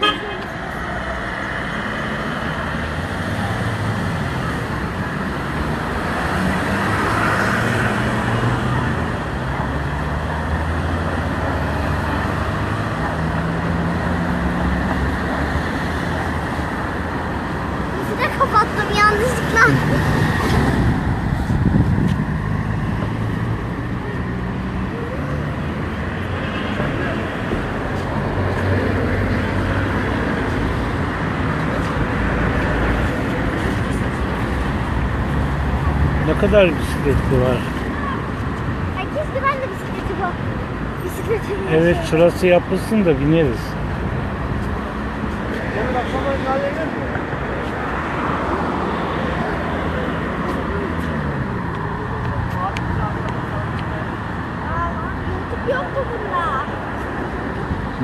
Bizi de kapattım yanlışlıkla. Ne kadar bisikletli var. Herkes de ben de bisikleti bu. Bisikleti. Evet şurası yapılsın da bineriz. Yok mu bunda?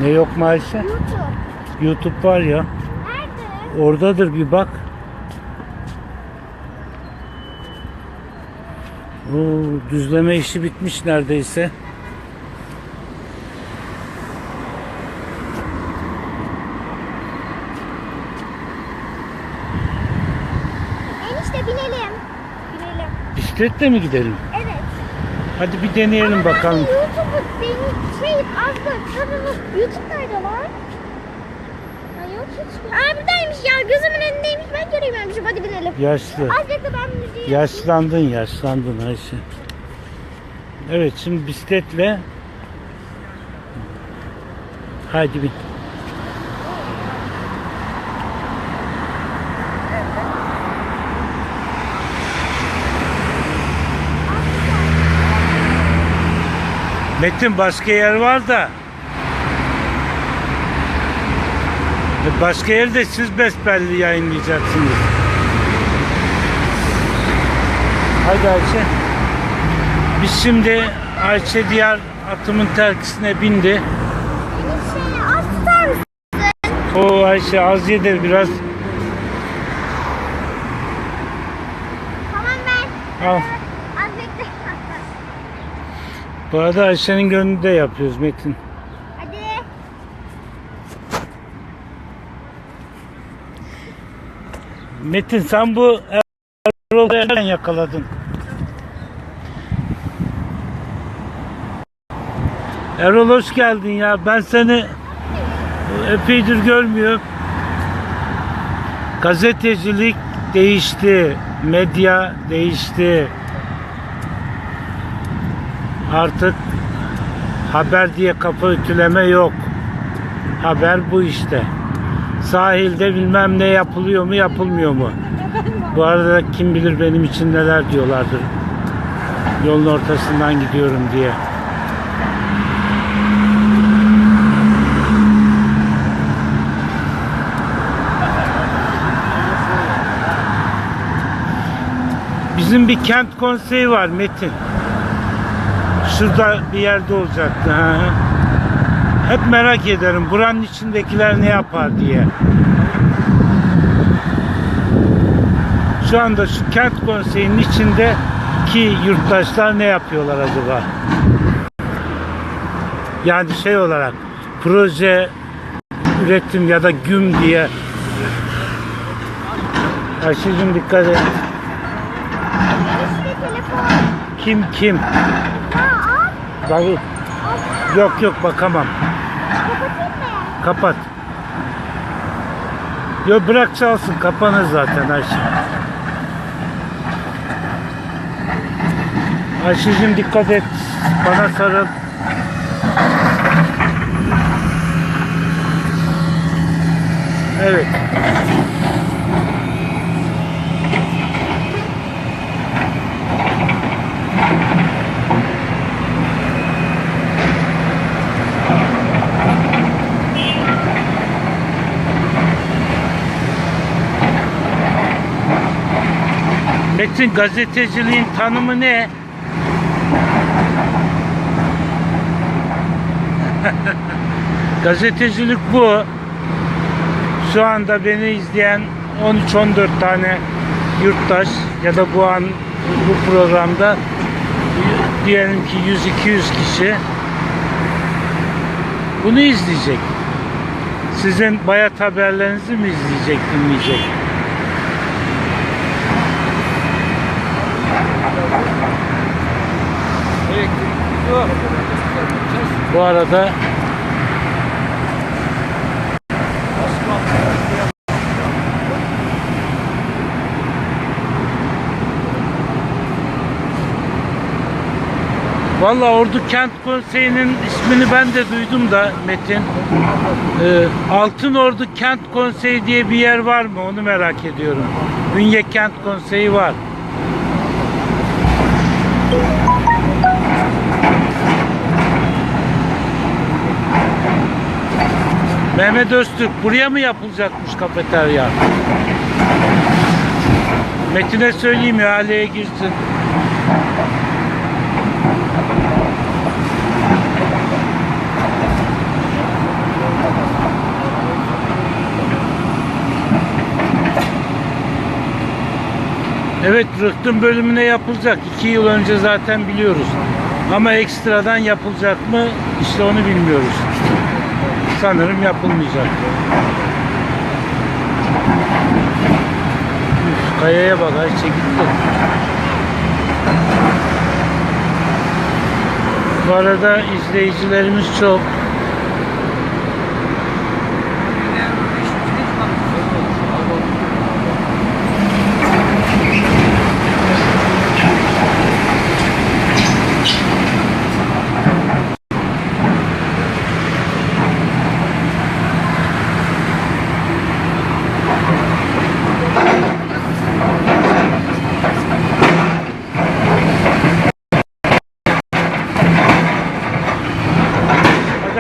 Ne yok Ayşe? YouTube. YouTube var ya. Nerede? Oradadır bir bak. Oo, düzleme işi bitmiş neredeyse. Enişte binelim. Binelim. Bisikletle mi gidelim? Evet. Hadi bir deneyelim bakalım. YouTube'u benim şey azdı. Kanalım YouTube nerede lan? Ha yok hiç. Aa buradaymış ya. Gözümün önündeymiş. Ben görememişim. Hadi binelim. Yaşlı. Az bekle ben müziği. Yaşlandın, yaşlandın Ayşe. Evet, şimdi bisikletle Haydi bin. Metin başka yer var da Başka yerde siz besbelli yayınlayacaksınız. Haydi Ayşe. Biz şimdi Ayşe diğer atımın terkisine bindi. O Ayşe az yedir biraz. Tamam ben. Al. Az bekle. Bu arada Ayşe'nin gönlünü de yapıyoruz Metin. Hadi. Metin sen bu Erol'u nereden yakaladın? Erol hoş geldin ya. Ben seni epeydir görmüyorum. Gazetecilik değişti. Medya değişti. Artık haber diye kafa ütüleme yok. Haber bu işte. Sahilde bilmem ne yapılıyor mu yapılmıyor mu? Bu arada kim bilir benim için neler diyorlardır. Yolun ortasından gidiyorum diye. Bizim bir kent konseyi var Metin. Şurada bir yerde olacaktı. Ha. Hep merak ederim buranın içindekiler ne yapar diye. Şu anda şu kent konseyinin içindeki yurttaşlar ne yapıyorlar acaba? Yani şey olarak proje üretim ya da güm diye Ayşe'cim dikkat et. Kim kim? Davul. Yok yok bakamam. Kapat. Yok bırak çalsın kapanır zaten Ayşe. Ayşe'cim dikkat et. Bana sarıl. Evet. Metin gazeteciliğin tanımı ne? Gazetecilik bu. Şu anda beni izleyen 13-14 tane yurttaş ya da bu an bu programda diyelim ki 100-200 kişi bunu izleyecek. Sizin bayat haberlerinizi mi izleyecek, dinleyecek? Bu arada Valla Ordu Kent Konseyi'nin ismini ben de duydum da Metin. Ee, Altın Ordu Kent Konseyi diye bir yer var mı? Onu merak ediyorum. Ünye Kent Konseyi var. Mehmet Öztürk buraya mı yapılacakmış kafeterya? Metin'e söyleyeyim ihaleye girsin. Evet rıhtım bölümüne yapılacak. İki yıl önce zaten biliyoruz. Ama ekstradan yapılacak mı? İşte onu bilmiyoruz. Sanırım yapılmayacak. Üf, kayaya bak ay çekildi. Bu arada izleyicilerimiz çok.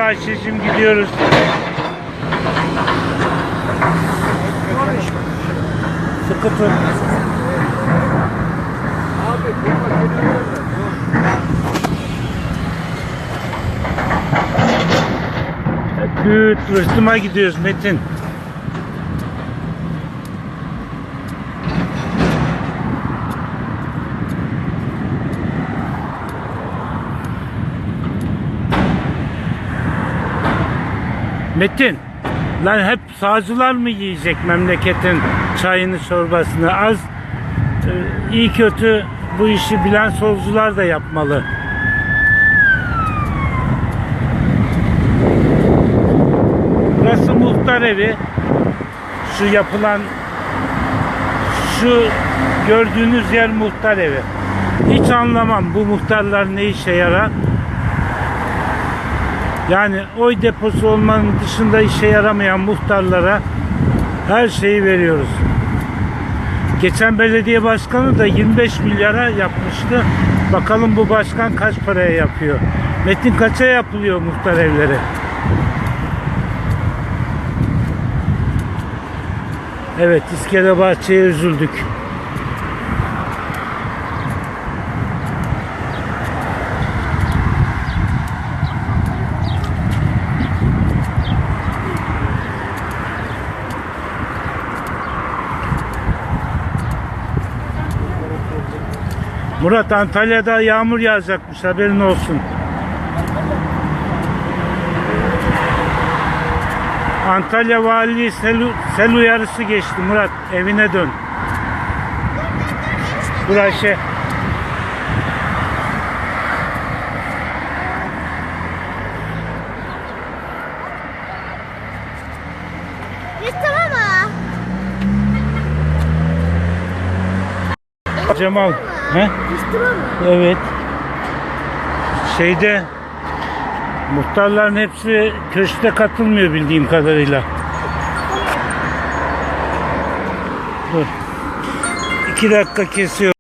Ayşe'cim gidiyoruz. Sıkı tut. Abi burada geliyorlar. Küt rıhtıma gidiyoruz Metin. Metin, lan hep sağcılar mı yiyecek memleketin çayını çorbasını? Az e, iyi kötü bu işi bilen solcular da yapmalı. Burası muhtar evi. Şu yapılan şu gördüğünüz yer muhtar evi. Hiç anlamam bu muhtarlar ne işe yarar. Yani oy deposu olmanın dışında işe yaramayan muhtarlara her şeyi veriyoruz. Geçen belediye başkanı da 25 milyara yapmıştı. Bakalım bu başkan kaç paraya yapıyor. Metin kaça yapılıyor muhtar evleri? Evet İskele Bahçe'ye üzüldük. Murat Antalya'da yağmur yağacakmış haberin olsun. Antalya Valiliği sel, sel uyarısı geçti Murat evine dön. Burası Rıhtım ama. Cemal. He? Evet. Şeyde muhtarların hepsi köşkte katılmıyor bildiğim kadarıyla. Dur. İki dakika kesiyor.